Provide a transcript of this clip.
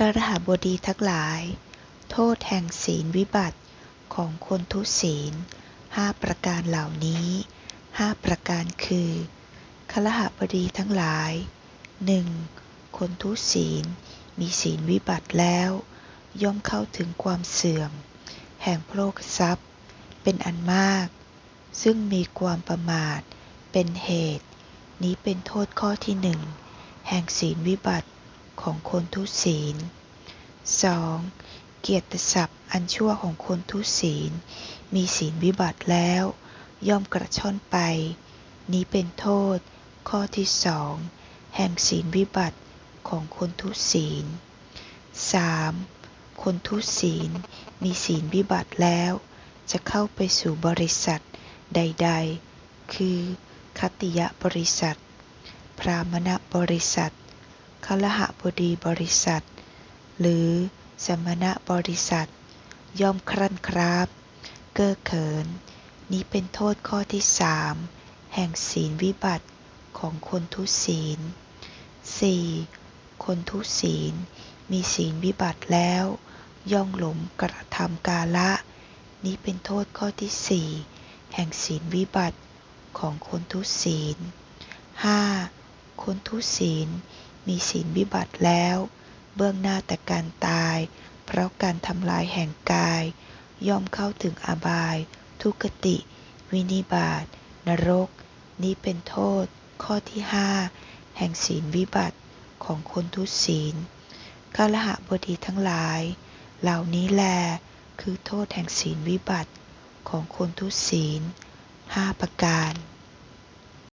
กรหบดีทั้งหลาย โทษแห่งศีลวิบัติของคนทุศีลห้าประการเหล่านี้ห้าประการคือครหบดีทั้งหลายหนึ่งคนทุศีลมีศีลวิบัติแล้ว ย่อมเข้าถึงความเสื่อม แห่งโภคทรัพย์ เป็นอันมาก ซึ่งมีความประมาทเป็นเหตุ นี้เป็นโทษข้อที่หนึ่งแห่งศีลวิบัติ ของคนทุศีล 2. เกียรติศัพท์อันชั่วของคนทุศีล มีศีลวิบัติแล้ว ย่อมกระช่อนไป นี้เป็นโทษ ข้อที่สองแห่งศีลวิบัติของคนทุศีล 3. คนทุศีลมีศีลวิบัติแล้ว จะเข้าไปสู่บริษัทใด ๆ คือคติยบริษัท พรามณบริษัท คลหบดีบริษัท หรือสมณบริษัท ย่อมครั่นคราบ เก้อเขิน นี้เป็นโทษข้อที่สามแห่งศีลวิบัติของคนทุศีล 4. คนทุศีล มีศีลวิบัติแล้ว ย่องหลงกระทำกาละ นี้เป็นโทษข้อที่สี่แห่งศีลวิบัติของคนทุศีล 5. คนทุศีล มีศีลวิบัติแล้ว เบื้องหน้าแต่การตาย เพราะการทำลายแห่งกาย ย่อมเข้าถึงอบาย ทุกติ วินิบาตนรก นี้เป็นโทษ ข้อที่ห้าแห่งศีลวิบัติของคนทุศีลกาลหบดีทั้งหลาย เหล่านี้แล คือโทษแห่งศีลวิบัติของคนทุศีลห้าประการ